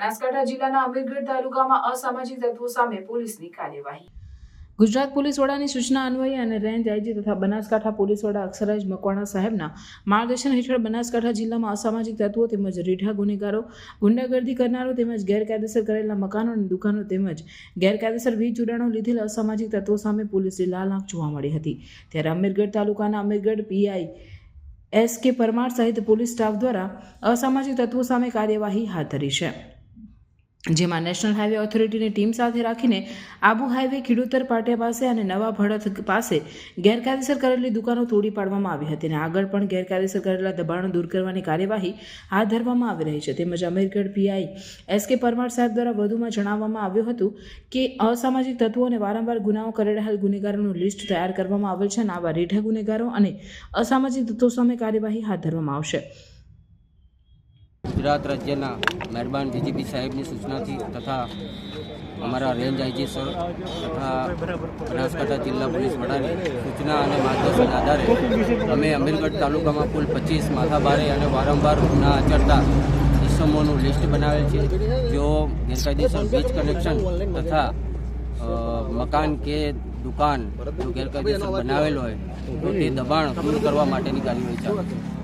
બનાસકાંઠા જિલ્લાના અમીરગઢ તાલુકામાં અસામાજિક તત્વો સામે પોલીસની કાર્યવાહી. ગુજરાત પોલીસ વડાની સૂચના અન્વયે અને રેન્જ આઈજી તથા બનાસકાંઠા પોલીસ વડા અક્ષરાજ મકવાણા સાહેબના માર્ગદર્શન હેઠળ બનાસકાંઠા જિલ્લામાં અસામાજિક તત્વો તેમજ રીઢા ગુનેગારો ગુંડાગર્દી કરનારો તેમજ ગેરકાયદેસર કરેલા મકાનો અને દુકાનો તેમજ ગેરકાયદેસર વીજ જોડાણો લીધેલ અસામાજિક તત્વો સામે પોલીસની લાલ આંખ જોવા મળી હતી. ત્યારે અમીરગઢ તાલુકાના અમીરગઢ પીઆઈ એસ કે પરમાર સહિત પોલીસ સ્ટાફ દ્વારા અસામાજિક તત્વો સામે કાર્યવાહી હાથ ધરી છે. જેમાં નેશનલ હાઈવે ઓથોરિટીની ટીમ સાથે રાખીને આબુ હાઈવે ખીડુતર પાટિયા પાસે અને નવા ભડત પાસે ગેરકાયદેસર કરેલી દુકાનો તોડી પાડવામાં આવી હતી અને આગળ પણ ગેરકાયદેસર કરેલા દબાણો દૂર કરવાની કાર્યવાહી હાથ ધરવામાં આવી રહી છે. તેમજ અમીરગઢ પીઆઈ એસ કે પરમાર સાહેબ દ્વારા વધુમાં જણાવવામાં આવ્યું હતું કે અસામાજિક તત્વો અને વારંવાર ગુનાઓ કરી રહેલ ગુનેગારોનું લિસ્ટ તૈયાર કરવામાં આવેલ છે અને આવા રીઢા ગુનેગારો અને અસામાજિક તત્વો સામે કાર્યવાહી હાથ ધરવામાં આવશે. ગુજરાત રાજ્યના મહેરબાન ડીજીપી સાહેબની સૂચનાથી તથા અમારા રેન્જ આઈજી સર તથા બનાસકાંઠા જિલ્લા પોલીસ વડાની સૂચના અને માર્ગદર્શન આધારે અમે અમીરગઢ તાલુકામાં કુલ પચીસ માથાભારે અને વારંવાર ગુના આચરતા ઇસમોનું લિસ્ટ બનાવેલ છે. જેઓ ગેરકાયદેસર વીજ કનેક્શન તથા મકાન કે દુકાન જો ગેરકાયદેસર બનાવેલ હોય તો તે દબાણ દૂર કરવા માટેની કાર્યવાહી ચાલુ છે.